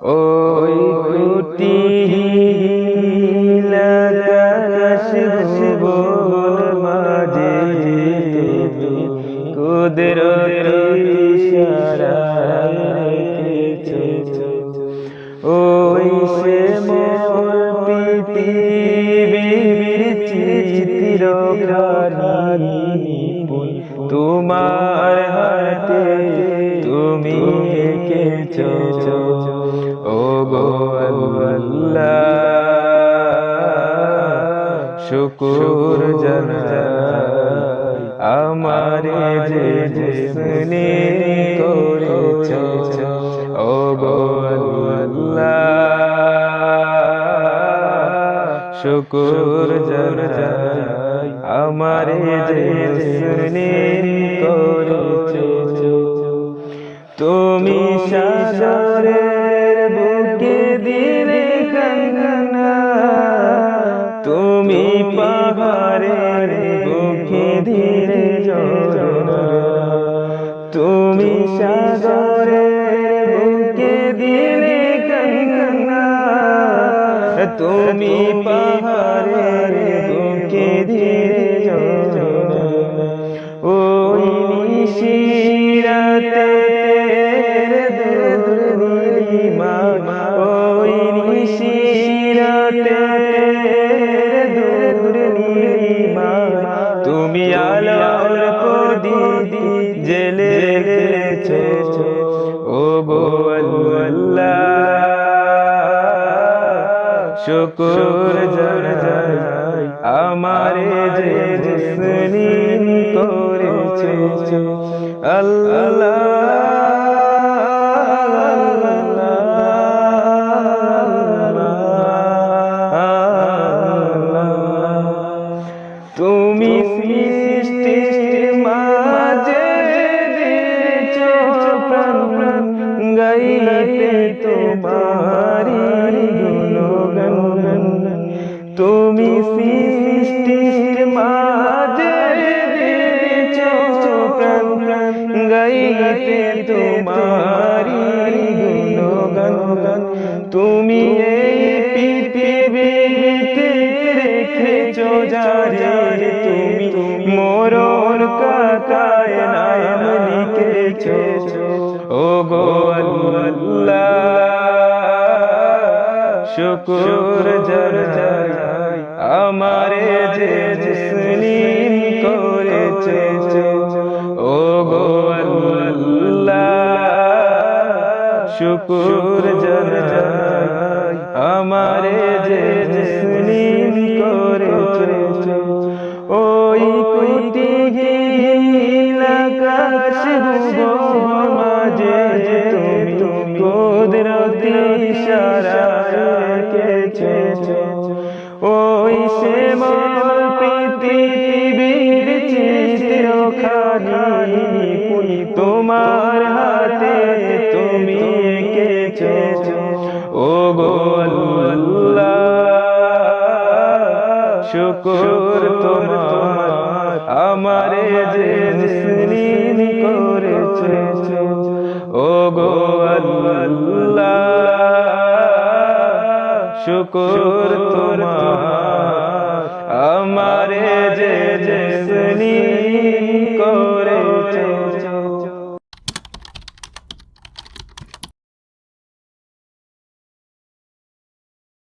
ওই কুটি আকাশ ভুবন মাঝে কুদরত ইশারায় ওই সে মোর পৃথিবীর চিত্র তোমার শুকুর জানাই। আমারে যে জিসনে করেছ, ও গো শুকুর জানাই। আমারে যে জিসনে করেছ, তুমি সাগরের সাগরের বুকে দিলে কান্না তুমি পাহাড়ের বুকে দিলে ওই তুমি আলোর প্রদীপ জেলে রেখেছো শুকুর জানাই আমারে যে জিসনি করেছে। আল্লাহ গাইতে তোমারি গুণগান। তুমি এই পৃথিবীতে রেখেছো যারে তুমি মোরর কাকায় নাম লিখেছো। ও গো শুকুর জানাই আমারে যে জিসনি করেছে। শুকুর জানাই। আমারে যে জিসনি করেছে, ওই কুটি আকাশ ভুবন মাঝে তুমি কুদরতি ইশারায় রেখেছো। ওই সে মোর পৃথিবীর চিত্রখানি তোমার হাতে তুমি ও গো আল্লাহ শুকুর তোমার আমারে যে জিসনি করেছে। ও গো আল্লাহ শুকুর তোমার আমারে যে জিসনি করে